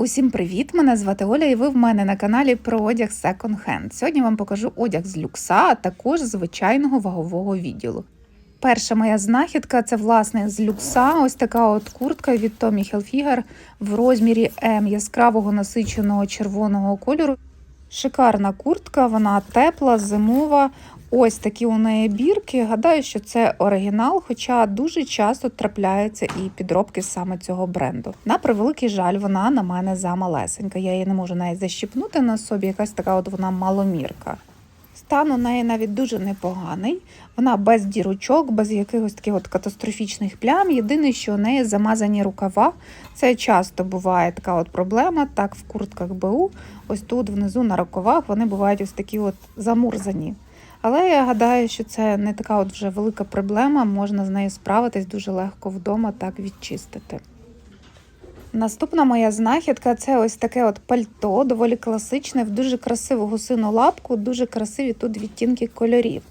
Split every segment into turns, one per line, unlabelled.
Усім привіт! Мене звати Оля, і ви в мене на каналі про одяг Second Hand. Сьогодні вам покажу одяг з люкса, а також звичайного вагового відділу. Перша моя знахідка це власне з люкса. Ось така от куртка від Tommy Hilfiger в розмірі М яскравого насиченого червоного кольору. Шикарна куртка, вона тепла, зимова. Ось такі у неї бірки. Гадаю, що це оригінал, хоча дуже часто трапляються і підробки саме цього бренду. На превеликий жаль, вона на мене замалесенька. Я її не можу навіть защіпнути на собі. Якась така от вона маломірка. Стан у неї навіть дуже непоганий. Вона без дірочок, без якихось таких от катастрофічних плям. Єдине, що у неї замазані рукава. Це часто буває така от проблема. Так, в куртках БУ, ось тут внизу на рукавах вони бувають ось такі от замурзані. Але я гадаю, що це не така от вже велика проблема, можна з нею справитись дуже легко вдома, так відчистити. Наступна моя знахідка це ось таке от пальто, доволі класичне, в дуже красиву гусину лапку, дуже красиві тут відтінки кольорів.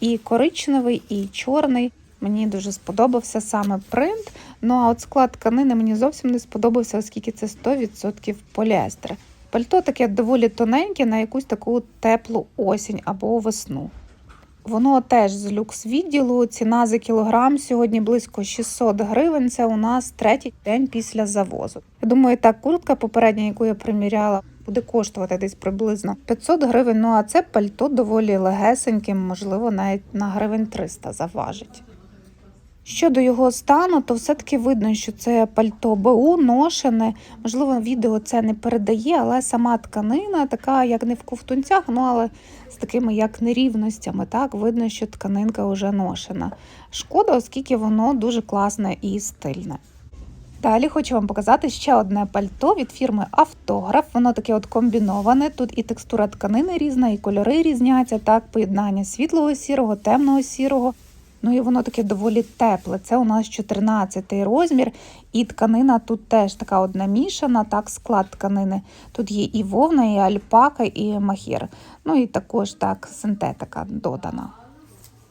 І коричневий, і чорний. Мені дуже сподобався саме принт. Ну а от склад тканини мені зовсім не сподобався, оскільки це 100% поліестер. Пальто таке доволі тоненьке на якусь таку теплу осінь або весну. Воно теж з люкс відділу. Ціна за кілограм сьогодні близько 600 гривень. Це у нас третій день після завозу. Я думаю, та куртка попередня, яку я приміряла, буде коштувати десь приблизно 500 гривень. Ну а це пальто доволі легесеньке, можливо, навіть на гривень 300 заважить. Щодо його стану, то все-таки видно, що це пальто БУ ношене. Можливо, відео це не передає, але сама тканина така, як не в ковтунцях, ну але з такими як нерівностями. Так, видно, що тканинка вже ношена. Шкода, оскільки воно дуже класне і стильне. Далі хочу вам показати ще одне пальто від фірми Автограф. Воно таке от комбіноване. Тут і текстура тканини різна, і кольори різняться. Так, поєднання світлого сірого, темного сірого. Ну і воно таке доволі тепле. Це у нас 14 розмір, і тканина тут теж така одна мішана, так, склад тканини. Тут є і вовна, і альпака, і махір. Ну і також так синтетика додана.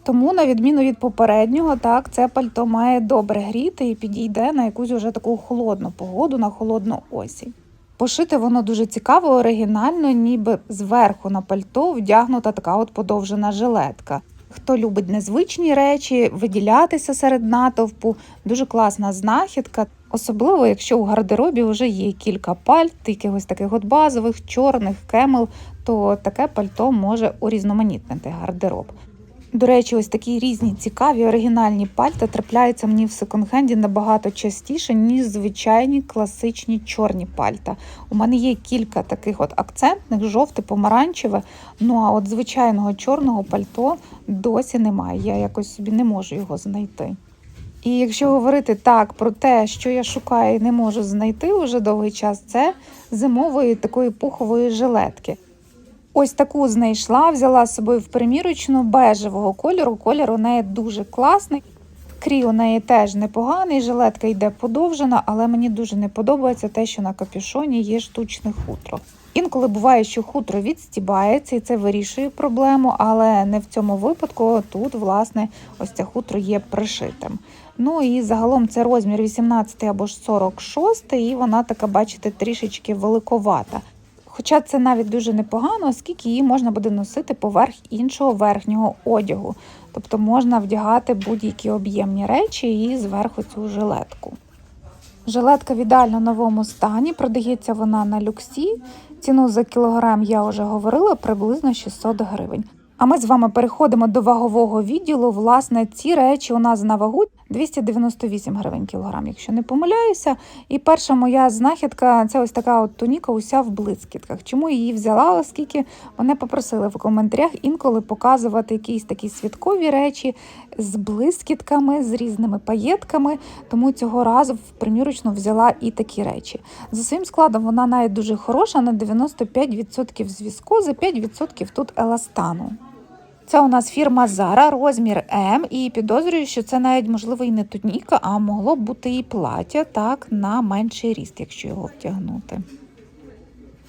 Тому, на відміну від попереднього, так, це пальто має добре гріти і підійде на якусь уже таку холодну погоду, на холодну осінь. Пошите воно дуже цікаво, оригінально, ніби зверху на пальто вдягнута така от подовжена жилетка. Хто любить незвичні речі, виділятися серед натовпу, дуже класна знахідка. Особливо, якщо у гардеробі вже є кілька пальт, якихось таких от базових, чорних, кемел, то таке пальто може урізноманітнити гардероб. До речі, ось такі різні цікаві оригінальні пальта трапляються мені в секонд-хенді набагато частіше, ніж звичайні класичні чорні пальта. У мене є кілька таких от акцентних, жовте, помаранчеве. Ну а от звичайного чорного пальто досі немає. Я якось собі не можу його знайти. І якщо говорити так про те, що я шукаю і не можу знайти уже довгий час, це зимової такої пухової жилетки. Ось таку знайшла, взяла з собою в примірочну бежевого кольору. Колір у неї дуже класний. Крій у неї теж непоганий, жилетка йде подовжена, але мені дуже не подобається те, що на капюшоні є штучне хутро. Інколи буває, що хутро відстібається і це вирішує проблему, але не в цьому випадку. Тут, власне, ось це хутро є пришитим. Ну і загалом це розмір 18 або ж 46, і вона така, бачите, трішечки великовата. Хоча це навіть дуже непогано, оскільки її можна буде носити поверх іншого верхнього одягу. Тобто можна вдягати будь-які об'ємні речі і зверху цю жилетку. Жилетка в ідеально новому стані, продається вона на люксі. Ціну за кілограм я вже говорила приблизно 600 гривень. А ми з вами переходимо до вагового відділу. Власне, ці речі у нас на вагу 298 гривень кілограм, якщо не помиляюся. І перша моя знахідка це ось така от туніка, уся в блискітках. Чому її взяла? Оскільки мене попросили в коментарях інколи показувати якісь такі святкові речі з блискітками, з різними паєтками. Тому цього разу в примірочну взяла і такі речі. За своїм складом вона навіть дуже хороша, на 95% зв'язку, за 5% тут еластану. Це у нас фірма Zara, розмір М, і підозрюю, що це навіть можливо і не туніка, а могло б бути і плаття так на менший ріст, якщо його втягнути.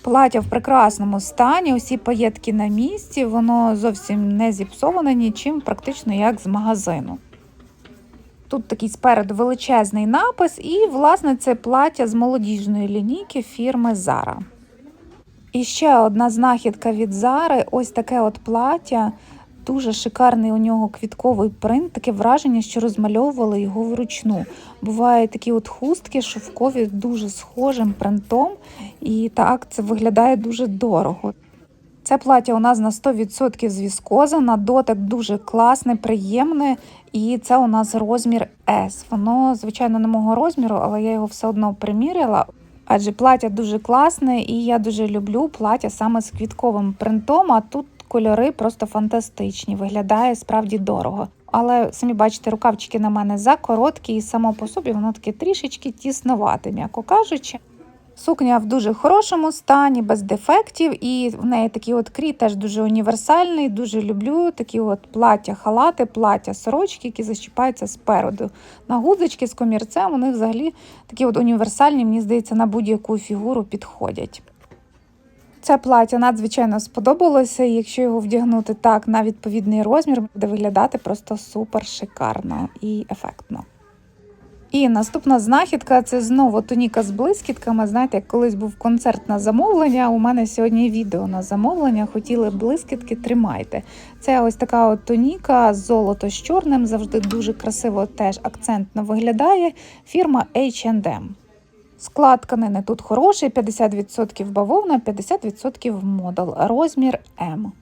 Плаття в прекрасному стані, усі паєтки на місці, воно зовсім не зіпсоване нічим, практично як з магазину. Тут такий спереду величезний напис, і, власне, це плаття з молодіжної лінійки фірми Zara. І ще одна знахідка від Зари ось таке от плаття. Дуже шикарний у нього квітковий принт, таке враження, що розмальовували його вручну. Бувають такі от хустки шовкові дуже схожим принтом, і так це виглядає дуже дорого. Це плаття у нас на 100% з віскоза, на дотик дуже класне, приємне, і це у нас розмір S. Воно, звичайно, не мого розміру, але я його все одно приміряла. Адже плаття дуже класне, і я дуже люблю плаття саме з квітковим принтом. А тут кольори просто фантастичні, виглядає справді дорого. Але самі бачите, рукавчики на мене закороткі, і само по собі воно таке трішечки тісновате, м'яко кажучи. Сукня в дуже хорошому стані, без дефектів, і в неї такий от крій теж дуже універсальний. Дуже люблю такі от плаття, халати, плаття, сорочки, які защіпаються спереду. На гудзички з комірцем вони взагалі такі от універсальні, мені здається, на будь-яку фігуру підходять. Це плаття надзвичайно сподобалося, і якщо його вдягнути так на відповідний розмір, буде виглядати просто супер шикарно і ефектно. І наступна знахідка це знову тоніка з блискітками. Знаєте, як колись був концерт на замовлення. У мене сьогодні відео на замовлення. Хотіли блискітки, тримайте. Це ось така от тоніка золото з чорним, завжди дуже красиво теж акцентно виглядає. Фірма H&M. Склад тканини тут хороший, 50% бавовна, 50% модал, розмір М.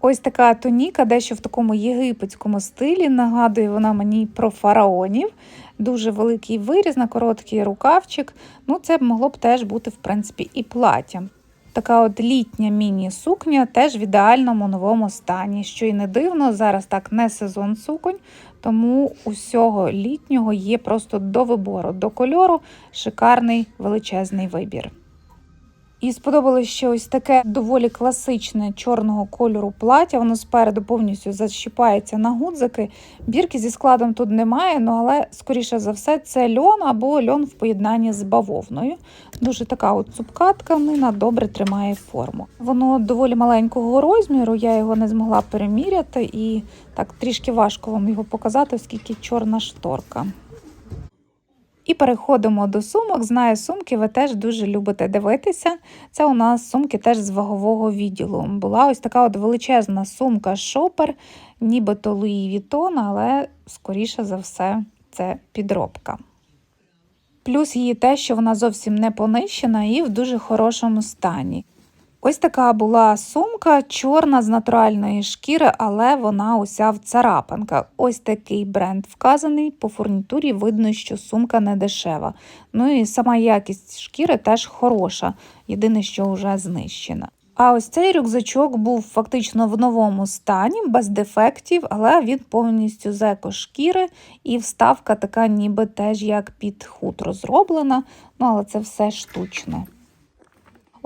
Ось така туніка, дещо в такому єгипетському стилі. Нагадує вона мені про фараонів. Дуже великий виріз на короткий рукавчик. Ну, це могло б теж бути, в принципі, і плаття. Така от літня міні-сукня теж в ідеальному новому стані. Що й не дивно, зараз так не сезон суконь, тому усього літнього є просто до вибору, до кольору шикарний величезний вибір. І сподобалось ще ось таке доволі класичне чорного кольору плаття. Воно спереду повністю защіпається на гудзики. Бірки зі складом тут немає, ну але, скоріше за все, це льон або льон в поєднанні з бавовною. Дуже така от цупка тканина добре тримає форму. Воно доволі маленького розміру, я його не змогла переміряти, і так трішки важко вам його показати, оскільки чорна шторка. І переходимо до сумок. Знаю, сумки ви теж дуже любите дивитися. Це у нас сумки теж з вагового відділу. Була ось така от величезна сумка шопер, нібито Луї Вітон, але, скоріше за все, це підробка. Плюс її те, що вона зовсім не понищена і в дуже хорошому стані. Ось така була сумка, чорна з натуральної шкіри, але вона уся в царапинках. Ось такий бренд вказаний. По фурнітурі видно, що сумка не дешева. Ну і сама якість шкіри теж хороша, єдине, що вже знищена. А ось цей рюкзачок був фактично в новому стані, без дефектів, але він повністю з екошкіри, і вставка така, ніби теж як під хутро зроблена, ну але це все штучно.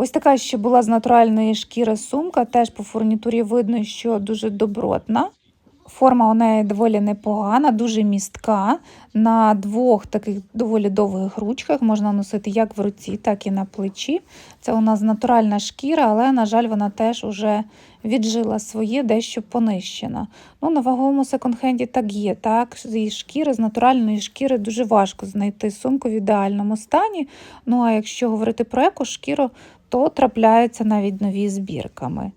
Ось така ще була з натуральної шкіри сумка, теж по фурнітурі видно, що дуже добротна. Форма у неї доволі непогана, дуже містка. На двох таких доволі довгих ручках можна носити як в руці, так і на плечі. Це у нас натуральна шкіра, але, на жаль, вона теж уже віджила своє, дещо понищена. Ну, На ваговому секонд-хенді так є. Так, Зі шкіри, з натуральної шкіри дуже важко знайти сумку в ідеальному стані. Ну а якщо говорити про екошкіру, то трапляються навіть нові збірками.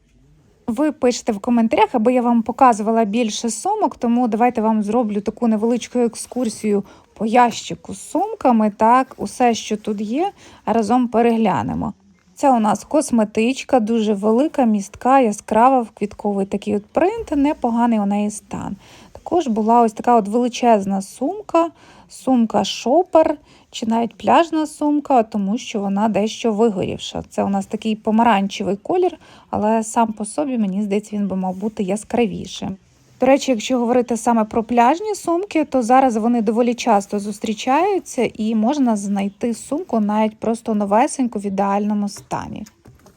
Ви пишете в коментарях, аби я вам показувала більше сумок, тому давайте вам зроблю таку невеличку екскурсію по ящику з сумками. Так, усе, що тут є, разом переглянемо. Це у нас косметичка, дуже велика, містка, яскрава, в квітковий такий от принт, непоганий у неї стан. Також була ось така от величезна сумка, сумка шопер чи навіть пляжна сумка, тому що вона дещо вигорівша. Це у нас такий помаранчевий колір, але сам по собі, мені здається, він би мав бути яскравішим. До речі, якщо говорити саме про пляжні сумки, то зараз вони доволі часто зустрічаються і можна знайти сумку навіть просто новесеньку в ідеальному стані.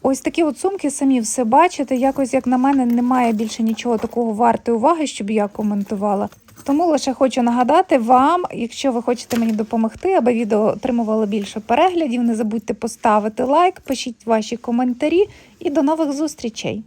Ось такі от сумки самі все бачите. Якось, як на мене, немає більше нічого такого вартої уваги, щоб я коментувала. Тому лише хочу нагадати вам, якщо ви хочете мені допомогти, аби відео отримувало більше переглядів, не забудьте поставити лайк, пишіть ваші коментарі і до нових зустрічей!